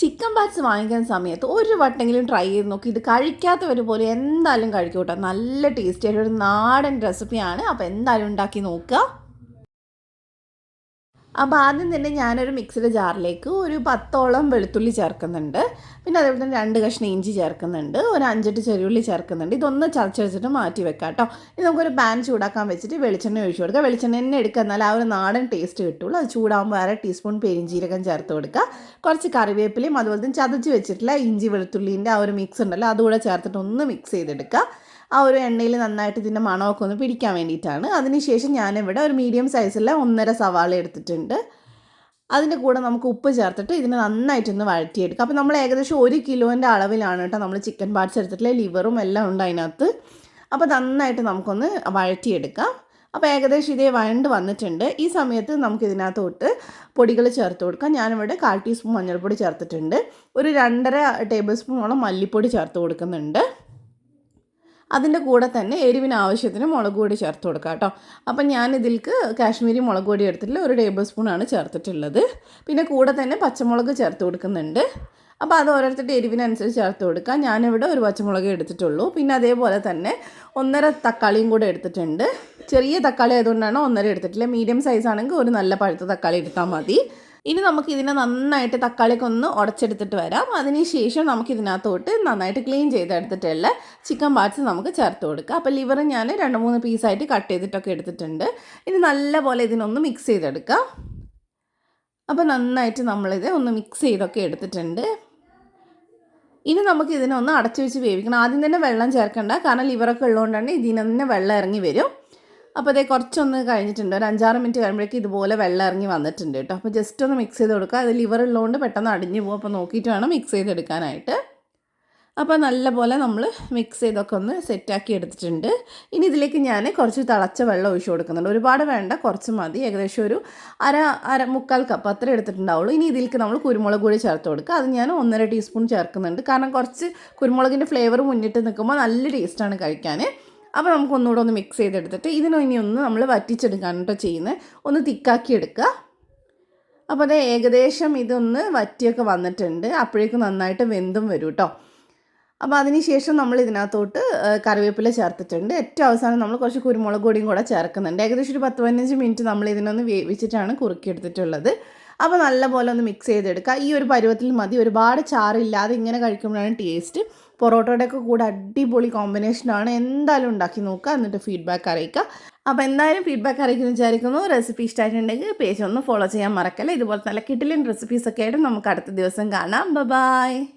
Chicken paths വാങ്ങിക്കുന്ന സമയത്ത് ഒരു വട്ടെങ്കിലും ട്രൈ ചെയ്ത് നോക്കി. ഇത് കഴിക്കാത്തവർ പോലും എന്തായാലും കഴിക്കൂട്ടോ കേട്ടോ. നല്ല ടേസ്റ്റി ആയിട്ട് ഒരു നാടൻ റെസിപ്പിയാണ് അപ്പോൾ എന്തായാലും ഉണ്ടാക്കി നോക്കുക. അപ്പോൾ ആദ്യം തന്നെ ഞാനൊരു മിക്സിയുടെ ജാറിലേക്ക് ഒരു പത്തോളം വെളുത്തുള്ളി ചേർക്കുന്നുണ്ട്. പിന്നെ അതേപോലെ തന്നെ രണ്ട് കഷ്ണം ഇഞ്ചി ചേർക്കുന്നുണ്ട്. ഒരു അഞ്ചെട്ട് ചെറിയുള്ളി ചേർക്കുന്നുണ്ട്. ഇതൊന്ന് ചതച്ചടിച്ചിട്ട് മാറ്റി വെക്കാം കേട്ടോ ഇനി നമുക്കൊരു പാൻ ചൂടാക്കാൻ വെച്ചിട്ട് വെളിച്ചെണ്ണ ഒഴിച്ചു കൊടുക്കുക വെളിച്ചെണ്ണ തന്നെ എടുക്കുക. എന്നാൽ ആ ഒരു നാടൻ ടേസ്റ്റ് കിട്ടുള്ളൂ. അത് ചൂടാകുമ്പോൾ അര ടീസ്പൂൺ പെരിഞ്ചീരകം ചേർത്ത് കൊടുക്കുക. കുറച്ച് കറിവേപ്പിലയും അതുപോലെ തന്നെ ചതച്ച് വെച്ചിട്ടുള്ള ഇഞ്ചി വെളുത്തുള്ളീന്റെ ആ ഒരു മിക്സ് ഉണ്ടല്ലോ അതുകൂടെ ചേർത്തിട്ട് ഒന്ന് മിക്സ് ചെയ്തെടുക്കുക. ആ ഒരു എണ്ണയിൽ നന്നായിട്ട് ഇതിന്റെ മണമൊക്കെ ഒന്ന് പിടിക്കാൻ വേണ്ടിയിട്ടാണ്. അതിനുശേഷം ഞാനിവിടെ ഒരു മീഡിയം സൈസിലെ ഒന്നര സവാള എടുത്തിട്ടുണ്ട്. അതിന്റെ കൂടെ നമുക്ക് ഉപ്പ് ചേർത്തിട്ട് ഇതിനെ നന്നായിട്ടൊന്ന് വഴറ്റിയെടുക്കുക അപ്പോൾ നമ്മൾ ഏകദേശം ഒരു കിലോന്റെ അളവിലാണ് കേട്ടോ നമ്മൾ ചിക്കൻ പാർട്സ് എടുത്തിട്ടുള്ള ലിവറും എല്ലാം ഉണ്ട് അതിനകത്ത്. അപ്പോൾ നന്നായിട്ട് നമുക്കൊന്ന് വഴറ്റിയെടുക്കാം. അപ്പോൾ ഏകദേശം ഇതേ വഴണ്ട് വന്നിട്ടുണ്ട്. ഈ സമയത്ത് നമുക്ക് ഇതിനകത്തോട്ട് പൊടികൾ ചേർത്ത് കൊടുക്കാം. ഞാനിവിടെ കാൽ ടീസ്പൂൺ മഞ്ഞൾപ്പൊടി ചേർത്തിട്ടുണ്ട്. ഒരു രണ്ടര ടേബിൾ സ്പൂണോളം മല്ലിപ്പൊടി ചേർത്ത് കൊടുക്കുന്നുണ്ട്. അതിന്റെ കൂടെ തന്നെ എരിവിന് ആവശ്യത്തിന് മുളക് പൊടി ചേർത്ത് കൊടുക്കുക കേട്ടോ. അപ്പം ഞാൻ ഇതിൽക്ക് കാശ്മീരി മുളക് പൊടി എടുത്തിട്ടില്ല ഒരു ടേബിൾ സ്പൂണാണ് ചേർത്തിട്ടുള്ളത്. പിന്നെ കൂടെ തന്നെ പച്ചമുളക് ചേർത്ത് കൊടുക്കുന്നുണ്ട്. അപ്പോൾ അത് ഓരോരുത്തരുടെ എരിവിനനുസരിച്ച് ചേർത്ത് കൊടുക്കുക ഞാനിവിടെ ഒരു പച്ചമുളക് എടുത്തിട്ടുള്ളൂ. പിന്നെ അതേപോലെ തന്നെ ഒന്നര തക്കാളിയും കൂടെ എടുത്തിട്ടുണ്ട്. ചെറിയ തക്കാളി ആയതുകൊണ്ടാണ് ഒന്നര എടുത്തിട്ടില്ല മീഡിയം സൈസ് ആണെങ്കിൽ ഒരു നല്ല പഴുത്ത തക്കാളി എടുത്താൽ മതി. ഇനി നമുക്ക് ഇതിനെ നന്നായിട്ട് തക്കാളിയൊക്കെ ഒന്ന് ഉടച്ചെടുത്തിട്ട് വരാം. അതിനുശേഷം നമുക്ക് ഇതിനകത്തോട്ട് നന്നായിട്ട് ക്ലീൻ ചെയ്തെടുത്തിട്ടുള്ള ചിക്കൻ പാർട്സ് നമുക്ക് ചേർത്ത് കൊടുക്കുക അപ്പോൾ ലിവർ ഞാൻ രണ്ട് മൂന്ന് പീസായിട്ട് കട്ട് ചെയ്തിട്ടൊക്കെ എടുത്തിട്ടുണ്ട്. ഇനി നല്ലപോലെ ഇതിനൊന്ന് മിക്സ് ചെയ്തെടുക്കുക അപ്പോൾ നന്നായിട്ട് നമ്മളിത് ഒന്ന് മിക്സ് ചെയ്തൊക്കെ എടുത്തിട്ടുണ്ട്. ഇനി നമുക്ക് ഇതിനൊന്ന് അടച്ചു വെച്ച് വേവിക്കണം. ആദ്യം തന്നെ വെള്ളം ചേർക്കണ്ട. കാരണം ലിവറൊക്കെ ഉള്ളതുകൊണ്ടാണ് ഇതിൽ നിന്ന് വെള്ളം ഇറങ്ങി വരും. അപ്പോൾ അതേ കുറച്ചൊന്ന് കഴിഞ്ഞിട്ടുണ്ട്. ഒരു അഞ്ചാറ് മിനിറ്റ് കഴിയുമ്പോഴേക്കും ഇതുപോലെ വെള്ളം ഇറങ്ങി വന്നിട്ടുണ്ട് കേട്ടോ അപ്പോൾ ജസ്റ്റ് ഒന്ന് മിക്സ് ചെയ്ത് കൊടുക്കുക. അത് ലിവർ ഉള്ളതുകൊണ്ട് പെട്ടെന്ന് അടിഞ്ഞു പോകും. അപ്പോൾ നോക്കിയിട്ട് വേണം മിക്സ് ചെയ്തെടുക്കാനായിട്ട് അപ്പോൾ നല്ലപോലെ നമ്മൾ മിക്സ് ചെയ്തൊക്കെ ഒന്ന് സെറ്റാക്കി എടുത്തിട്ടുണ്ട്. ഇനി ഇതിലേക്ക് ഞാൻ കുറച്ച് തിളച്ച വെള്ളം ഒഴിച്ചു കൊടുക്കുന്നുണ്ട്. ഒരുപാട് വേണ്ട കുറച്ച് മതി. ഏകദേശം ഒരു അര അര മുക്കാൽ കപ്പ് അത്ര എടുത്തിട്ടുണ്ടാവുള്ളൂ. ഇനി ഇതിലേക്ക് നമ്മൾ കുരുമുളക് കൂടി ചേർത്ത് കൊടുക്കുക. അത് ഞാൻ ഒന്നര ടീസ്പൂൺ ചേർക്കുന്നുണ്ട്. കാരണം കുറച്ച് കുരുമുളകിന്റെ ഫ്ലേവർ മുന്നിട്ട് നിൽക്കുമ്പോൾ നല്ല ടേസ്റ്റാണ് കഴിക്കാൻ അപ്പോൾ നമുക്ക് ഒന്നുകൂടെ ഒന്ന് മിക്സ് ചെയ്തെടുത്തിട്ട് ഇതിനെ ഇനി ഒന്ന് നമ്മൾ വറ്റിച്ചെടുക്കാണ് കേട്ടോ ചെയ്യുന്നത് ഒന്ന് തിക്കാക്കി എടുക്കുക അപ്പോൾ അത് ഏകദേശം ഇതൊന്ന് വറ്റിയൊക്കെ വന്നിട്ടുണ്ട്. അപ്പോഴേക്കും നന്നായിട്ട് വെന്തും വരും കേട്ടോ അപ്പോൾ അതിനുശേഷം നമ്മൾ ഇതിനകത്തോട്ട് കറിവേപ്പില ചേർത്തിട്ടുണ്ട്. ഏറ്റവും അവസാനം നമ്മൾ കുറച്ച് കുരുമുളക് പൊടിയും കൂടെ ചേർക്കുന്നുണ്ട്. ഏകദേശം ഒരു പത്ത് പതിനഞ്ച് മിനിറ്റ് നമ്മൾ ഇതിനൊന്ന് വേവിച്ചിട്ടാണ് കുറുക്കിയെടുത്തിട്ടുള്ളത്. അപ്പോൾ നല്ലപോലെ ഒന്ന് മിക്സ് ചെയ്തെടുക്കുക. ഈ ഒരു പരുവത്തിൽ മതി. ഒരുപാട് ചാറില്ലാതെ ഇങ്ങനെ കഴിക്കുമ്പോഴാണ് ടേസ്റ്റ് പൊറോട്ടയുടെയൊക്കെ കൂടെ അടിപൊളി കോമ്പിനേഷനാണ് എന്തായാലും ഉണ്ടാക്കി നോക്കുക. എന്നിട്ട് ഫീഡ്ബാക്ക് അറിയിക്കുക. അപ്പോൾ എന്തായാലും ഫീഡ്ബാക്ക് അറിയിക്കുന്നു വിചാരിക്കുന്നു. റെസിപ്പി ഇഷ്ടമായിട്ടുണ്ടെങ്കിൽ പേജ് ഒന്ന് ഫോളോ ചെയ്യാൻ മറക്കല്ല. ഇതുപോലെ നല്ല കിട്ടിലിൻ റെസിപ്പീസൊക്കെ ആയിട്ട് നമുക്ക് അടുത്ത ദിവസം കാണാം. ബൈ